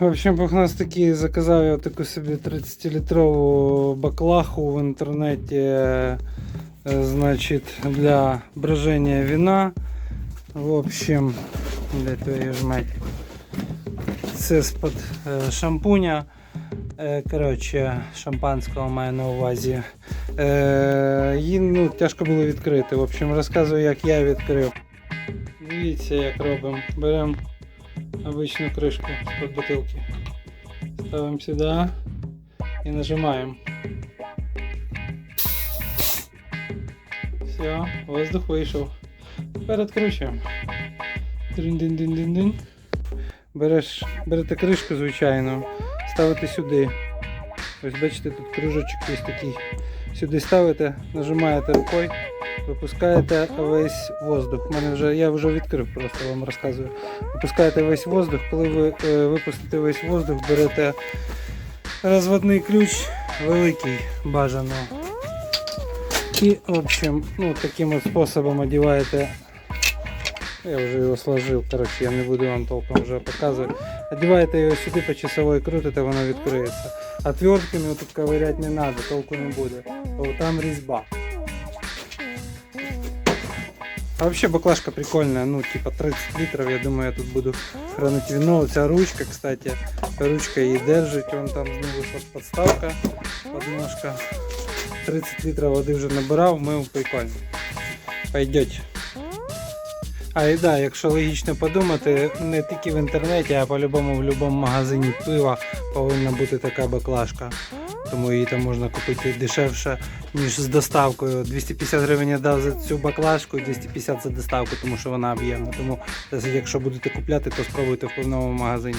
В общем, пухнастики заказав я таку собі 30-літрову баклаху в інтернеті. е, Значить, для брожения вина. В общем, де твою ж мать. Це з-под е, шампуня. Е, Коротше, шампанського маю на увазі. Її ну, тяжко було відкрити. В общем, розказую, як я відкрив. Дивіться, як робимо. Беремо обычную крышку из-под бутылки. Ставим сюда и нажимаем. Все, воздух вийшов. Тепер відкручуємо. Дин-дин-дин-дин-дин. Береш, берете кришку звичайну, ставите сюди. Ось бачите, тут кружочок є такий. Сюди ставите, нажимаєте рукою, випускаєте весь воздух. Мене вже, я вже відкрив, просто вам розказую. Випускаєте весь воздух. Коли ви е, випустите весь воздух, берете розводний ключ великий бажано. І, в общем, ну, таким от способом одіваєте. Я вже його сложив, коротше, я не буду вам толком вже показувати. Одіваєте його сюди по часовой крутите, воно відкриється. Отвертками тут ковырять не треба, толку не буде. Бо там різьба. А вообще баклажка прикольная, ну типа 30 литров, я думаю, я тут буду хранить вино. Ця ручка, кстати, ручка її держить, вон там знову подставка, подножка. 30 литров води вже набирав, мив прикольно. Пойдеть. А і да, якщо логічно подумати, не тільки в інтернеті, а по-любому в будь-якому магазині пива повинна бути така баклажка. Тому її там можна купити дешевше, ніж з доставкою. 250 гривень я дав за цю баклажку і 250 за доставку, тому що вона об'ємна. Тому якщо будете купляти, то спробуйте в повному магазині.